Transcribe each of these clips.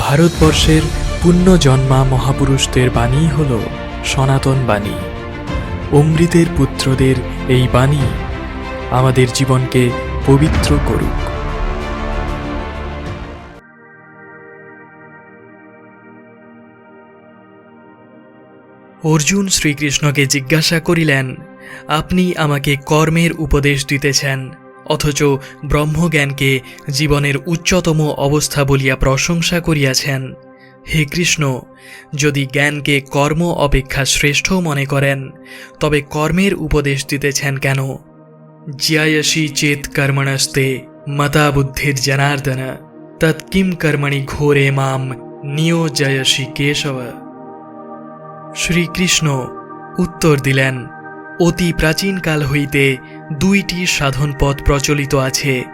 ভারতবর্ষের পুণ্যজন্মা মহাপুরুষদের বাণী হল সনাতন বাণী। অমৃতের পুত্রদের এই বাণী আমাদের জীবনকে পবিত্র করুক। অর্জুন শ্রীকৃষ্ণকে জিজ্ঞাসা করিলেন, আপনি আমাকে কর্মের উপদেশ দিতেছেন অথচ ব্রহ্মজ্ঞানকে জীবনের উচ্চতম অবস্থা বলিয়া প্রশংসা করিয়াছেন। হে কৃষ্ণ, যদি জ্ঞানকে কর্ম অপেক্ষা শ্রেষ্ঠ মনে করেন, তবে কর্মের উপদেশ দিতেছেন কেন? জ্যায়সী চেত কর্মণস্তে মতা বুদ্ধির জনার্দন তৎকিম কর্মণি ঘোরে মাম নিয়োজয়সী কেশব। শ্রীকৃষ্ণ উত্তর দিলেন, অতি প্রাচীনকাল হইতে দুইটি সাধন পথ প্রচলিত আছে।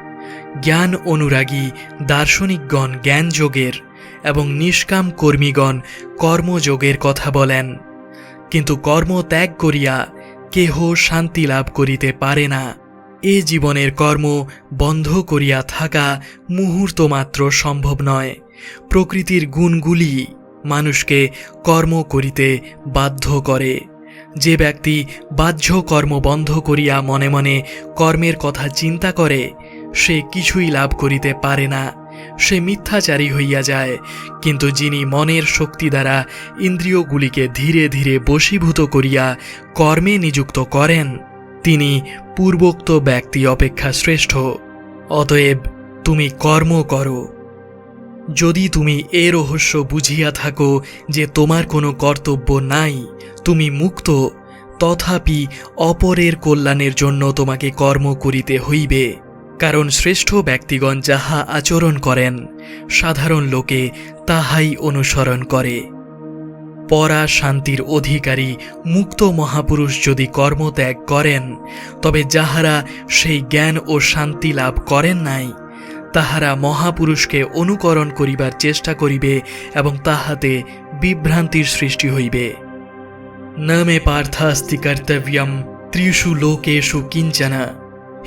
জ্ঞান অনুরাগী দার্শনিকগণ জ্ঞানযোগের এবং নিষ্কাম কর্মীগণ কর্মযোগের কথা বলেন। কিন্তু কর্ম ত্যাগ করিয়া কেহ শান্তি লাভ করিতে পারে না। এ জীবনের কর্ম বন্ধ করিয়া থাকা মুহূর্ত মাত্র সম্ভব নয়। প্রকৃতির গুণগুলি মানুষকে কর্ম করিতে বাধ্য করে। যে ব্যক্তি বাহ্য কর্ম বন্ধ করিয়া মনে মনে কর্মের কথা চিন্তা করে, সে কিছুই লাভ করিতে পারে না। সে মিথ্যাচারী হইয়া যায়, কিন্তু যিনি মনের শক্তি দ্বারা ইন্দ্রিয়গুলিকে ধীরে ধীরে বশীভূত করিয়া কর্মে নিযুক্ত করেন, তিনি পূর্বোক্ত ব্যক্তি অপেক্ষা শ্রেষ্ঠ। অতএব তুমি কর্ম করো। যদি তুমি এ রহস্য বুঝিয়া থাকো যে তোমার কোনো কর্তব্য নাই, তুমি মুক্ত, তথাপি অপরের কল্যাণের জন্য তোমাকে কর্ম করিতে হইবে। কারণ শ্রেষ্ঠ ব্যক্তিগণ যাহা আচরণ করেন, সাধারণ লোকে তাহাই অনুসরণ করে। পরা শান্তির অধিকারী, মুক্ত মহাপুরুষ যদি কর্মত্যাগ করেন, তবে যাহারা সেই জ্ঞান ও শান্তি লাভ করেন নাই তাহারা মহাপুরুষকে অনুকরণ করিবার চেষ্টা করিবে এবং তাহাতে বিভ্রান্তির সৃষ্টি হইবে। ন মে পার্থাস্তি কর্তব্যম, ত্রিষু লোকেষু কিঞ্চন।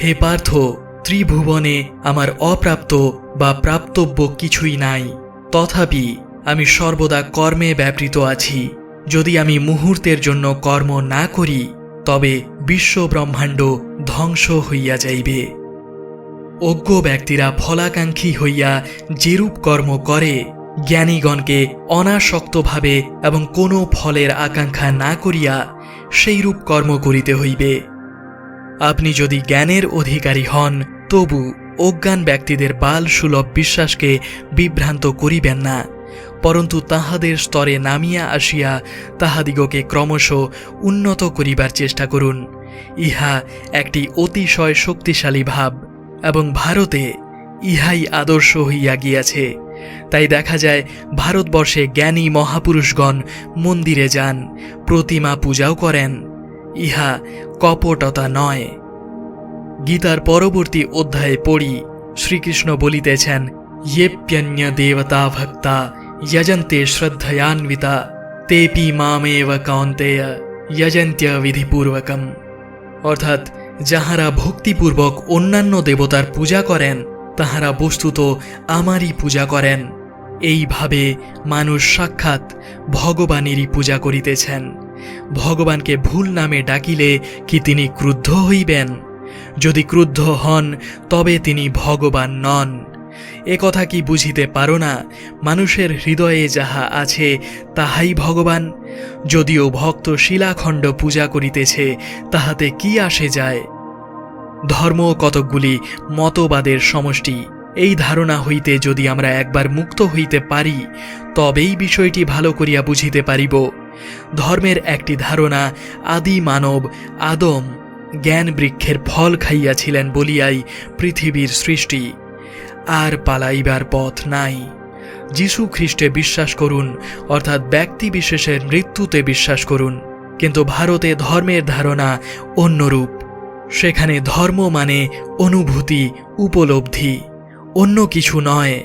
হে পার্থ, ত্রিভুবনে আমার অপ্রাপ্ত বা প্রাপ্তব্য কিছুই নাই। তথাপি আমি সর্বদা কর্মে ব্যাপৃত আছি। যদি আমি মুহূর্তের জন্য কর্ম না করি, তবে বিশ্ব ব্রহ্মাণ্ড ধ্বংস হইয়া যাইবে। অজ্ঞ ব্যক্তিরা ফলাকাঙ্ক্ষী হইয়া যেরূপ কর্ম করে, জ্ঞানীগণকে অনাসক্তভাবে এবং কোনো ফলের আকাঙ্ক্ষা না করিয়া সেইরূপ কর্ম করিতে হইবে। আপনি যদি জ্ঞানের অধিকারী হন, তবু অজ্ঞান ব্যক্তিদের বাল সুলভ বিশ্বাসকে বিভ্রান্ত করিবেন না, পরন্তু তাহাদের স্তরে নামিয়া আসিয়া তাহাদিগকে ক্রমশ উন্নত করিবার চেষ্টা করুন। ইহা একটি অতিশয় শক্তিশালী ভাব। এবং ভারতে ইহাই আদর্শ হইয়া গিয়াছে। তাই দেখা যায়, ভারতবর্ষে জ্ঞানী মহাপুরুষগণ মন্দিরে যান, প্রতিমা পূজাও করেন। ইহা কপটতা নয়। গীতার পরবর্তী অধ্যায়ে পড়ি, শ্রীকৃষ্ণ বলিতেছেন, ইয়েপ্যন্য দেবতা ভক্তা যজন্তে শ্রদ্ধয়ান্বিতা, তেপি মামেব কান্তেয়, যজন্ত্য বিধিপূর্বকম। অর্থাৎ যাহারা ভক্তিপূর্বক অন্যান্য দেবতার পূজা করেন, তাহারা বস্তুত আমারই পূজা করেন। এইভাবে মানুষ সাক্ষাৎ ভগবানেরই পূজা করিতেছেন। ভগবানকে ভুল নামে ডাকিলে কি তিনি ক্রুদ্ধ হইবেন? যদি ক্রুদ্ধ হন, তবে তিনি ভগবান নন। এ কথা কি বুঝিতে পারো না? মানুষের হৃদয়ে যাহা আছে, তাহাই ভগবান। যদিও ভক্ত শিলাখণ্ড পূজা করিতেছে, তাহাতে কি আসে যায়? ধর্ম কতকগুলি মতবাদের সমষ্টি, এই ধারণা হইতে যদি আমরা একবার মুক্ত হইতে পারি, তবেই বিষয়টি ভালো করিয়া বুঝিতে পারিব। ধর্মের একটি ধারণা আদি মানব, আদম জ্ঞান বৃক্ষের ফল খাইয়াছিলেন বলিয়াই পৃথিবীর সৃষ্টি। আর পালাইবার পথ নাই। যিশু খ্রিস্টে বিশ্বাস করুন, অর্থাৎ ব্যক্তি বিশেষের মৃত্যুতে বিশ্বাস করুন, কিন্তু ভারতে ধর্মের ধারণা অন্যরূপ। সেখানে ধর্ম মানে অনুভূতি, উপলব্ধি, অন্য কিছু নয়।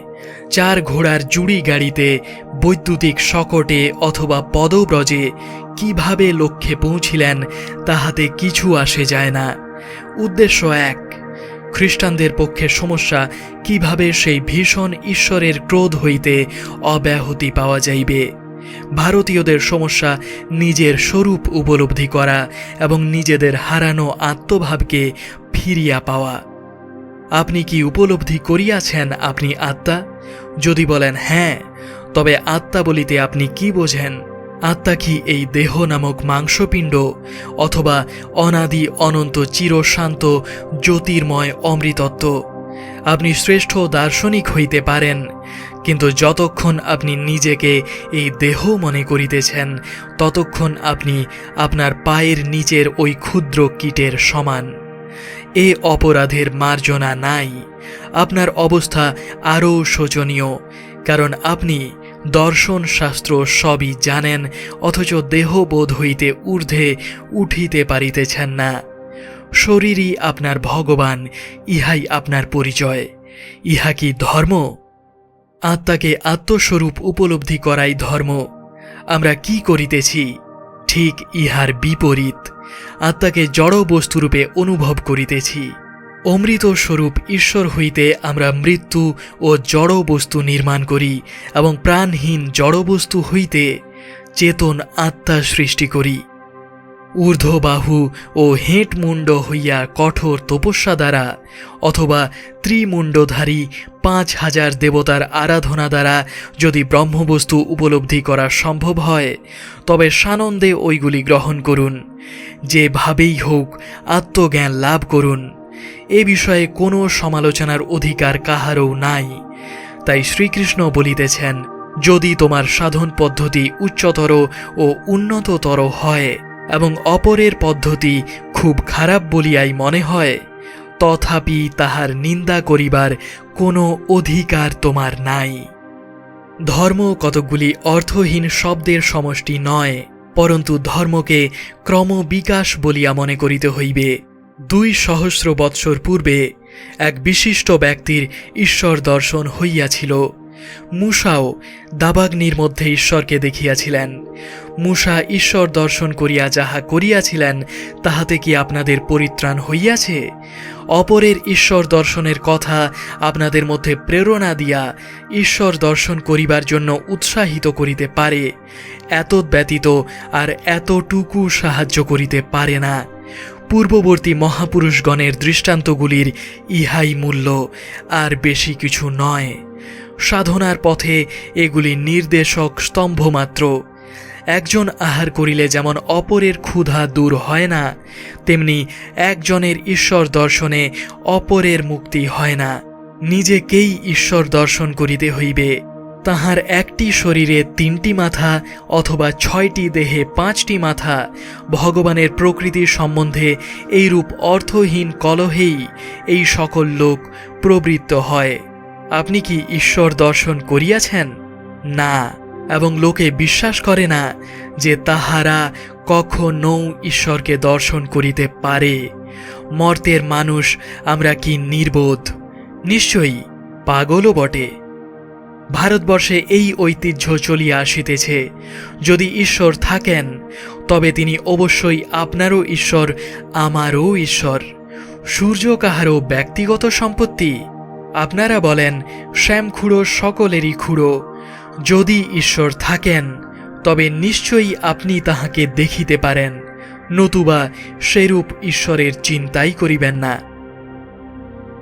চার ঘোড়ার জুড়ি গাড়িতে, বৈদ্যুতিক শকটে অথবা পদব্রজে কীভাবে লক্ষ্যে পৌঁছিলেন, তাহাতে কিছু আসে যায় না। উদ্দেশ্য এক খ্রিস্টানদের পক্ষে সমস্যা, কীভাবে সেই ভীষণ ঈশ্বরের ক্রোধ হইতে অব্যাহতি পাওয়া যাইবে? ভারতীয়দের সমস্যা, নিজের স্বরূপ উপলব্ধি করা এবং নিজেদের হারানো আত্মভাবকে ফিরিয়া পাওয়া। আপনি কি উপলব্ধি করিয়াছেন আপনি আত্মা? যদি বলেন হ্যাঁ তবে আত্মা বলিতে আপনি কি বোঝেন? আত্মা কি এই দেহ নামক মাংসপিণ্ড অথবা অনাদি অনন্ত চিরশান্ত জ্যোতির্ময় অমৃতত্ব? আপনি শ্রেষ্ঠ দার্শনিক হইতে পারেন, কিন্তু যতক্ষণ আপনি নিজেকে এই দেহ মনে করিতেছেন, ততক্ষণ আপনি আপনার পায়ের নিচের ওই ক্ষুদ্র কীটের সমান। এ অপরাধের মার্জনা নাই। আপনার অবস্থা আরও শোচনীয়, কারণ আপনি দর্শন শাস্ত্র সবই জানেন, অথচ দেহবোধ হইতে ঊর্ধ্বে উঠিতে পারিতেছেন না। শরীরই আপনার ভগবান, ইহাই আপনার পরিচয়। ইহা কি ধর্ম? আত্মাকে আত্মস্বরূপ উপলব্ধি করাই ধর্ম। আমরা কি করিতেছি? ঠিক ইহার বিপরীত। আত্মাকে জড় বস্তুরূপে অনুভব করিতেছি। অমৃত স্বরূপ ঈশ্বর হইতে আমরা মৃত্যু ও জড় বস্তু নির্মাণ করি এবং প্রাণহীন জড়বস্তু হইতে চেতন আত্মা সৃষ্টি করি। ঊর্ধ্ববাহু ও হেঁটমুণ্ড হইয়া কঠোর তপস্যা দ্বারা অথবা ত্রিমুণ্ডধারী পাঁচ হাজার দেবতার আরাধনা দ্বারা যদি ব্রহ্মবস্তু উপলব্ধি করা সম্ভব হয়, তবে সানন্দে ওইগুলি গ্রহণ করুন। যেভাবেই হোক, আত্মজ্ঞান লাভ করুন। এ বিষয়ে কোনো সমালোচনার অধিকার কাহারও নাই। তাই শ্রীকৃষ্ণ বলিতেছেন, যদি তোমার সাধন পদ্ধতি উচ্চতর ও উন্নততর হয় এবং অপরের পদ্ধতি খুব খারাপ বলিয়াই মনে হয়, তথাপি তাহার নিন্দা করিবার কোনো অধিকার তোমার নাই। ধর্ম কতকগুলি অর্থহীন শব্দের সমষ্টি নয়, পরন্তু ধর্মকে ক্রমবিকাশ বলিয়া মনে করিতে হইবে। দুই সহস্র বৎসর পূর্বে এক বিশিষ্ট ব্যক্তির ঈশ্বর দর্শন হইয়াছিল। মূষাও দাবাগ্নির মধ্যে ঈশ্বরকে দেখিয়াছিলেন। মূষা ঈশ্বর দর্শন করিয়া যাহা করিয়াছিলেন, তাহাতে কি আপনাদের পরিত্রাণ হইয়াছে? অপরের ঈশ্বর দর্শনের কথা আপনাদের মধ্যে প্রেরণা দিয়া ঈশ্বর দর্শন করিবার জন্য উৎসাহিত করিতে পারে এত ব্যতীত আর এতটুকু সাহায্য করিতে পারে না। পূর্ববর্তী মহাপুরুষগণের দৃষ্টান্তগুলির ইহাই মূল্য, আর বেশি কিছু নয়। সাধনার পথে এগুলি নির্দেশক স্তম্ভ মাত্র একজন আহার করিলে যেমন অপরের ক্ষুধা দূর হয় না, তেমনি একজনের ঈশ্বর দর্শনে অপরের মুক্তি হয় না। নিজেকেই ঈশ্বর দর্শন করিতে হইবে। তাহার একটি শরীরে তিনটি মাথা অথবা ছয়টি দেহে পাঁচটি মাথা। ভগবানের প্রকৃতির সম্বন্ধে এইরূপ অর্থহীন কলহেই এই সকল লোক প্রবৃত্ত হয়। আপনি কি ঈশ্বর দর্শন করিয়াছেন? না, এবং লোকে বিশ্বাস করে না যে তাহারা কখনও ঈশ্বরকে দর্শন করিতে পারে। মর্তের মানুষ আমরা কি নির্বোধ? নিশ্চয়ই পাগলও বটে। ভারতবর্ষে এই ঐতিহ্য চলিয়া আসিতেছে। যদি ঈশ্বর থাকেন, তবে তিনি অবশ্যই আপনারও ঈশ্বর, আমারও ঈশ্বর। সূর্য কাহারও ব্যক্তিগত সম্পত্তি? আপনারা বলেন, শ্যাম খুঁড়ো সকলেরই খুঁড়ো। যদি ঈশ্বর থাকেন, তবে নিশ্চয়ই আপনি তাহাকে দেখিতে পারেন, নতুবা সেরূপ ঈশ্বরের চিন্তাই করিবেন না।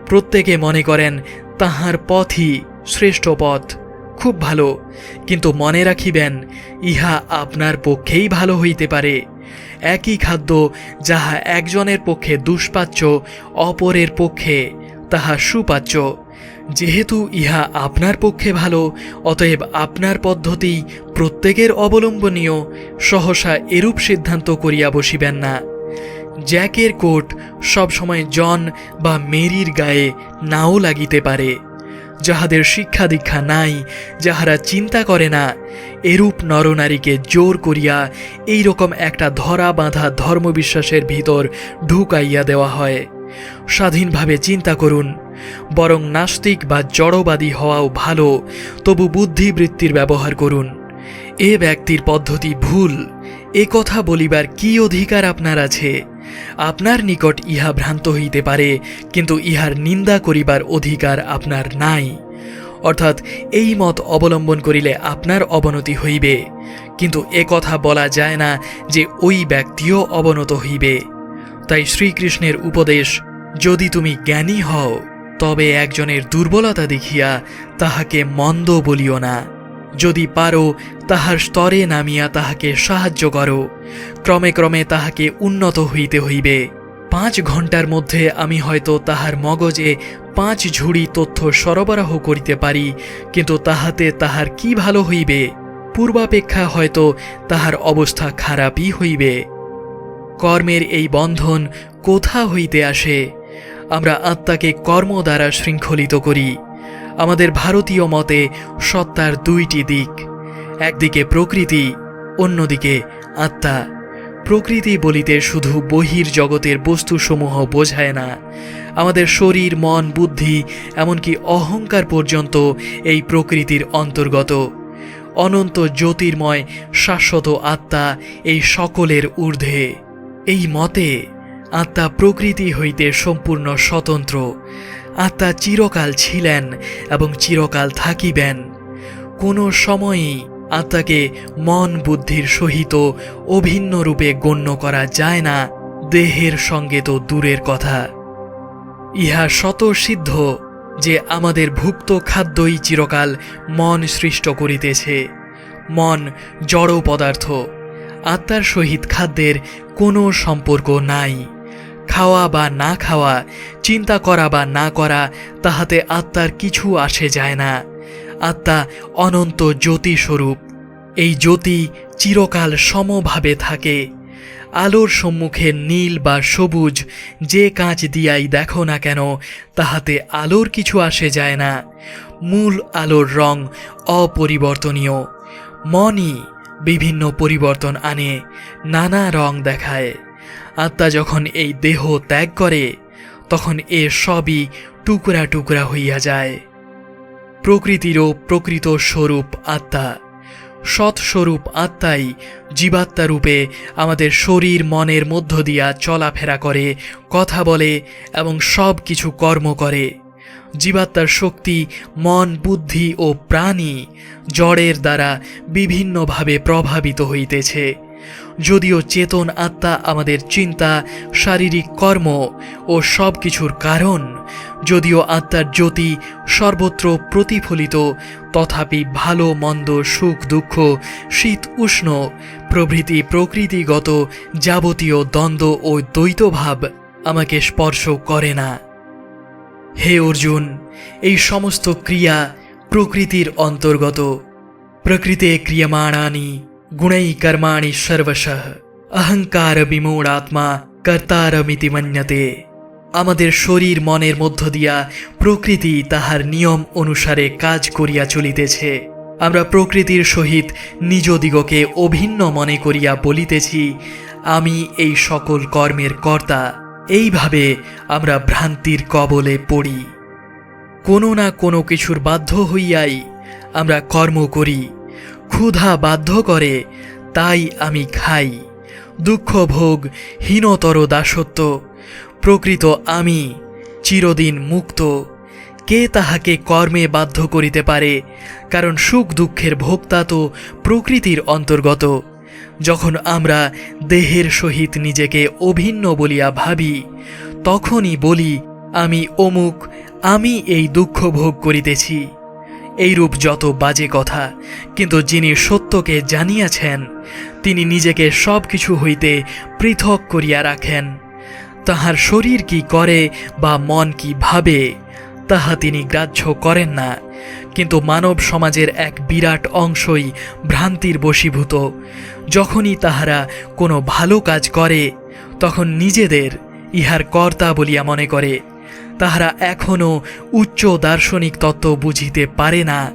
প্রত্যেকে মনে করেন, তাহার পথই শ্রেষ্ঠ পথ। খুব ভালো। কিন্তু মনে রাখিবেন, ইহা আপনার পক্ষেই ভালো হইতে পারে। একই খাদ্য যাহা একজনের পক্ষে দুষ্পাচ্য অপরের পক্ষে তাহা সুপাচ্য যেহেতু ইহা আপনার পক্ষে ভালো, অতএব আপনার পদ্ধতি প্রত্যেকের অবলম্বনীয়, সহসা এরূপ সিদ্ধান্ত করিয়া বসিবেন না। জ্যাকের কোট সবসময় জন বা মেরির গায়ে নাও লাগিতে পারে। যাহাদের শিক্ষা দীক্ষা নাই, যাহারা চিন্তা করে না, এরূপ নরনারীকে জোর করিয়া এই রকম একটা ধরা বাঁধা ধর্মবিশ্বাসের ভিতর ঢুকাইয়া দেওয়া হয়। স্বাধীনভাবে চিন্তা করুন, বরং নাস্তিক বা জড়বাদী হওয়াও ভালো, তবু বুদ্ধিবৃত্তির ব্যবহার করুন। এ ব্যক্তির পদ্ধতি ভুল, এ কথা বলিবার কি অধিকার আপনার আছে? আপনার নিকট ইহা ভ্রান্ত হইতে পারে, কিন্তু ইহার নিন্দা করিবার অধিকার আপনার নাই। অর্থাৎ এই মত অবলম্বন করিলে আপনার অবনতি হইবে। কিন্তু এ কথা বলা যায় না যে ওই ব্যক্তিও অবনত হইবে। তাই শ্রীকৃষ্ণের উপদেশ, যদি তুমি জ্ঞানী হও, তবে একজনের দুর্বলতা দেখিয়া তাহাকে মন্দ বলিও না। যদি পারো, তাহার স্তরে নামিয়া তাহাকে সাহায্য করো। ক্রমে ক্রমে তাহাকে উন্নত হইতে হইবে। পাঁচ ঘণ্টার মধ্যে আমি হয়তো তাহার মগজে পাঁচ ঝুড়ি তথ্য সরবরাহ করিতে পারি, কিন্তু তাহাতে তাহার কি ভালো হইবে? পূর্বাপেক্ষা হয়তো তাহার অবস্থা খারাপই হইবে। কর্মের এই বন্ধন কোথা হইতে আসে? আমরা আত্মাকে কর্ম দ্বারা শৃঙ্খলিত করি। আমাদের ভারতীয় মতে সত্তার দুইটি দিক। একদিকে প্রকৃতি, অন্যদিকে আত্মা। প্রকৃতি বলিতে শুধু বহির জগতের বস্তুসমূহ বোঝায় না, আমাদের শরীর, মন, বুদ্ধি, এমনকি অহংকার পর্যন্ত এই প্রকৃতির অন্তর্গত। অনন্ত জ্যোতির্ময়, শাশ্বত আত্মা এই সকলের ঊর্ধ্বে। এই মতে আত্মা প্রকৃতি হইতে সম্পূর্ণ স্বতন্ত্র। আত্মা চিরকাল ছিলেন এবং চিরকাল থাকিবেন। কোনো সময়ই আত্মাকে মন বুদ্ধির সহিত অভিন্ন রূপে গণ্য করা যায় না, দেহের সঙ্গে তো দূরের কথা। ইহা সিদ্ধ যে আমাদের ভুক্ত খাদ্যই চিরকাল মন সৃষ্ট করিতেছে। মন জড় পদার্থ, আত্মার সহিত খাদ্যের কোনো সম্পর্ক নাই। খাওয়া বা না খাওয়া, চিন্তা করা বা না করা, তাহাতে আত্মার কিছু আসে যায় না। আত্মা অনন্ত জ্যোতি স্বরূপ এই জ্যোতি চিরকাল সমভাবে থাকে। আলোর সম্মুখে নীল বা সবুজ যে কাঁচ দিয়াই দেখো না কেন, তাহাতে আলোর কিছু আসে যায় না। মূল আলোর রং অপরিবর্তনীয়। মনই বিভিন্ন পরিবর্তন আনে, নানা রং দেখায়। আত্মা যখন এই দেহ ত্যাগ করে, তখন এ সবই টুকরা টুকরা হইয়া যায়। প্রকৃতিরও প্রকৃত স্বরূপ আত্মা। সৎস্বরূপ আত্মাই জীবাত্মা রূপে আমাদের শরীর মনের মধ্য দিয়া চলাফেরা করে, কথা বলে এবং সব কিছু কর্ম করে। জীবাত্মার শক্তি মন, বুদ্ধি ও প্রাণী জড়ের দ্বারা বিভিন্নভাবে প্রভাবিত হইতেছে। যদিও চেতন আত্মা আমাদের চিন্তা, শারীরিক কর্ম ও সব কিছুর কারণ। যদিও আত্মার জ্যোতি সর্বত্র প্রতিফলিত, তথাপি ভালো, মন্দ, সুখ, দুঃখ, শীত, উষ্ণ, প্রভৃতি প্রকৃতিগত, যাবতীয় দ্বন্দ্ব ও দ্বৈতভাব আমাকে স্পর্শ করে না। হে অর্জুন, এই সমস্ত ক্রিয়া প্রকৃতির অন্তর্গত। প্রকৃতে ক্রিয়মাণানি গুণৈ কর্মাণি সর্বশঃ অহংকার বিমূঢ়াত্মা কর্তারমিতি মন্যতে আমাদের শরীর মনের মধ্য দিয়া প্রকৃতি তাহার নিয়ম অনুসারে কাজ করিয়া চলিতেছে। আমরা প্রকৃতির সহিত নিজ দিগকে অভিন্ন মনে করিয়া বলিতেছি, আমি এই সকল কর্মের কর্তা। এইভাবে আমরা ভ্রান্তির কবলে পড়ি। কোনো না কোনো কিছুর বাধ্য হইয়াই আমরা কর্ম করি। ক্ষুধা বাধ্য করে, তাই আমি খাই। দুঃখ ভোগ, হীনতর দাসত্ব, প্রকৃত আমি, চিরদিন মুক্ত। কে তাহাকে কর্মে বাধ্য করিতে পারে? কারণ সুখ দুঃখের ভোক্তা তো প্রকৃতির অন্তর্গত। যখন আমরা দেহের সহিত নিজেকে অভিন্ন বলিয়া ভাবি, তখনই বলি, আমি অমুক, আমি এই দুঃখ ভোগ করিতেছি। এইরূপ যত বাজে কথা, কিন্তু যিনি সত্যকে জানিয়াছেন, তিনি নিজেকে সব কিছু হইতে পৃথক করিয়া রাখেন। তাহার শরীর কি করে বা মন কি ভাবে, তাহা তিনি গ্রাহ্য করেন না। কিন্তু মানব সমাজের এক বিরাট অংশই ভ্রান্তির বশীভূত। যখনই তাহারা কোনো ভালো কাজ করে, তখন নিজেদের ইহার কর্তা বলিয়া মনে করে। তাহারা এখনও উচ্চ দার্শনিক তত্ত্ব বুঝিতে পারে না।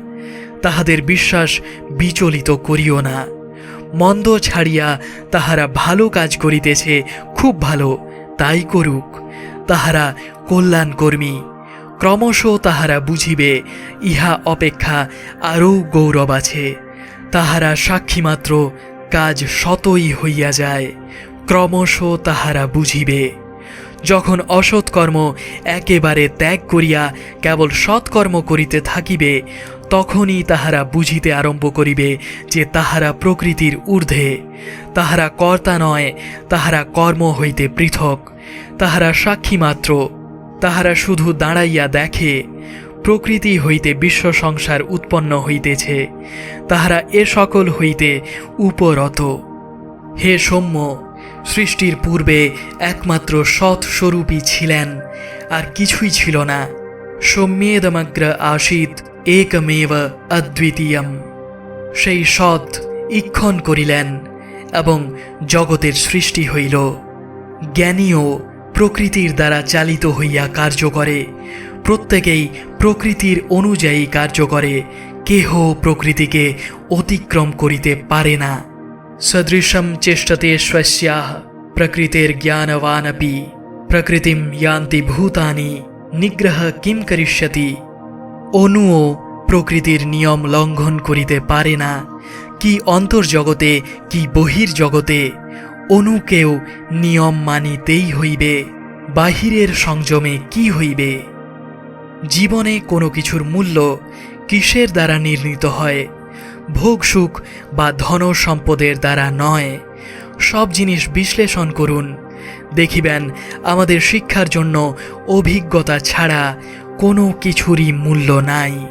তাহাদের বিশ্বাস বিচলিত করিও না। মন্দ ছাড়িয়া তাহারা ভালো কাজ করিতেছে, খুব ভালো, তাই করুক। তাহারা কল্যাণকর্মী। ক্রমশ তাহারা বুঝিবে, ইহা অপেক্ষা আরও গৌরব আছে। তাহারা সাক্ষীমাত্র, কাজ শতই হইয়া যায়। ক্রমশ তাহারা বুঝিবে। যখন অসৎকর্ম একেবারে ত্যাগ করিয়া কেবল সৎকর্ম করিতে থাকিবে, তখনই তাহারা বুঝিতে আরম্ভ করিবে যে তাহারা প্রকৃতির ঊর্ধ্বে। তাহারা কর্তা নয়, তাহারা কর্ম হইতে পৃথক। তাহারা সাক্ষী মাত্র তাহারা শুধু দাঁড়াইয়া দেখে। প্রকৃতি হইতে বিশ্ব সংসার উৎপন্ন হইতেছে। তাহারা এ সকল হইতে উপরত। হে সৌম্য সৃষ্টির পূর্বে একমাত্র সৎ স্বরূপই ছিলেন, আর কিছুই ছিল না। সৌম্যেদমগ্র আসিত একমেব অদ্বিতীয়ম। সেই সৎ ইক্ষণ করিলেন এবং জগতের সৃষ্টি হইল। জ্ঞানীও প্রকৃতির দ্বারা চালিত হইয়া কার্য করে। প্রত্যেকেই প্রকৃতির অনুযায়ী কার্য করে। কেহ প্রকৃতিকে অতিক্রম করিতে পারে না। সদৃশম চেষ্টতে স্বস্যাহ প্রকৃতির জ্ঞানবানপি প্রকৃতিম ইয়ান্তি ভূতানি নিগ্রহ কিম করিষ্যতি অনুও প্রকৃতির নিয়ম লঙ্ঘন করিতে পারে না কি অন্তর্জগতে কি বহির্জগতে অনুকেও নিয়ম মানিতেই হইবে বাহিরের সংযমে কি হইবে জীবনে কোনো কিছুর মূল্য কিসের দ্বারা নির্ণীত হয় ভোগ সুখ বা ধন সম্পদের দ্বারা নয়। সব জিনিস বিশ্লেষণ করুন। দেখিবেন, আমাদের শিক্ষার জন্য অভিজ্ঞতা ছাড়া কোনো কিছুরই মূল্য নাই।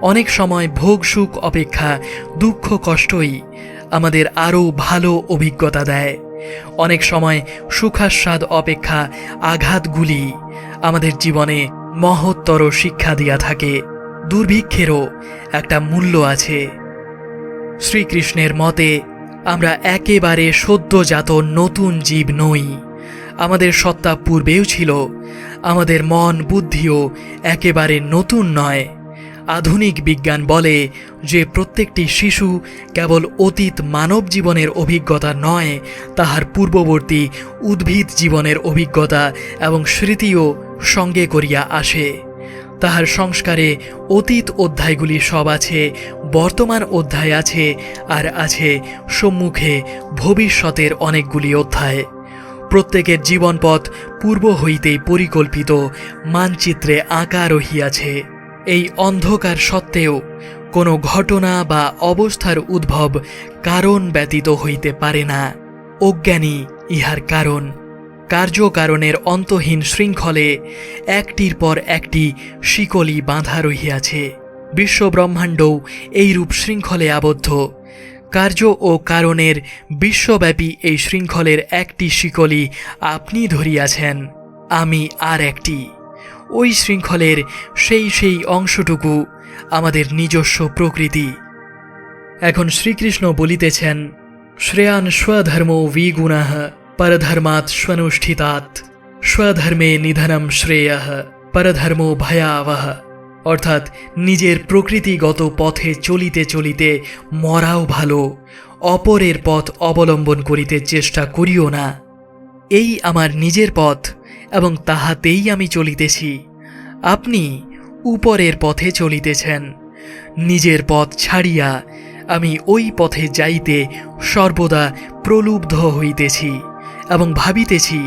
অনেক সময় ভোগ সুখ অপেক্ষা দুঃখ কষ্টই আমাদের আরও ভালো অভিজ্ঞতা দেয়। অনেক সময় সুখাস্বাদ অপেক্ষা আঘাতগুলি আমাদের জীবনে মহত্তর শিক্ষা দিয়া থাকে। দুর্ভিক্ষেরও একটা মূল্য আছে। শ্রীকৃষ্ণের মতে, আমরা একেবারে সদ্যজাত নতুন জীব নই। আমাদের সত্তা পূর্বেও ছিল, আমাদের মন বুদ্ধিও একেবারে নতুন নয়। আধুনিক বিজ্ঞান বলে যে প্রত্যেকটি শিশু কেবল অতীত মানব জীবনের অভিজ্ঞতা নয়, তাহার পূর্ববর্তী উদ্ভিদ জীবনের অভিজ্ঞতা এবং স্মৃতিও সঙ্গে করিয়া আসে। তাহার সংস্কারে অতীত অধ্যায়গুলি সব আছে বর্তমান অধ্যায় আছে আর আছে সম্মুখে ভবিষ্যতের অনেকগুলি অধ্যায়। প্রত্যেকের জীবনপথ পূর্ব হইতেই পরিকল্পিত, মানচিত্রে আঁকা রহিয়াছে। এই অন্ধকার সত্ত্বেও কোনো ঘটনা বা অবস্থার উদ্ভব কারণ ব্যতীত হইতে পারে না। অজ্ঞানী ইহার কারণ। কার্যকারণের অন্তহীন শৃঙ্খলে একটির পর একটি শিকলি বাঁধা রহিয়াছে। বিশ্বব্রহ্মাণ্ডও এইরূপ শৃঙ্খলে আবদ্ধ। কার্য ও কারণের বিশ্বব্যাপী এই শৃঙ্খলের একটি শিকলি আপনি ধরিয়াছেন, আমি আর একটি। ওই শৃঙ্খলের সেই সেই অংশটুকু আমাদের নিজস্ব প্রকৃতি। এখন শ্রীকৃষ্ণ বলিতেছেন, শ্রেয়ান স্বধর্ম বিগুণাহ পরধর্মাৎ স্বনুষ্ঠিতাৎ। স্বধর্মে নিধনম শ্রেয়, পরধর্ম ভয়াবহ অর্থাৎ নিজের প্রকৃতিগত পথে চলিতে চলিতে মরাও ভালো, অপরের পথ অবলম্বন করিতে চেষ্টা করিও না। এই আমার নিজের পথ এবং তাহাতেই আমি চলিতেছি। আপনি উপরের পথে চলিতেছেন, নিজের পথ ছাড়িয়া আমি ওই পথে যাইতে সর্বদা প্রলুব্ধ হইতেছি এবং ভাবিতেছি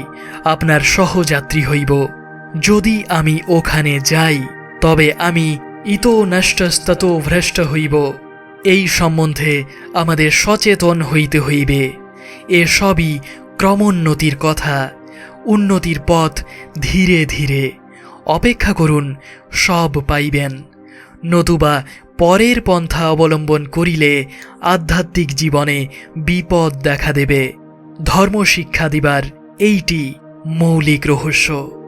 আপনার সহযাত্রী হইব। যদি আমি ওখানে যাই তবে আমি ইতো নষ্টস্তত ভ্রষ্ট হইব। এই সম্বন্ধে আমাদের সচেতন হইতে হইবে। এ সবই ক্রমোন্নতির কথা। উন্নতির পথ ধীরে ধীরে। অপেক্ষা করুন, সব পাইবেন। নতুবা পরের পন্থা অবলম্বন করিলে আধ্যাত্মিক জীবনে বিপদ দেখা দেবে। ধর্ম শিক্ষা দিবার এইটি মৌলিক রহস্য।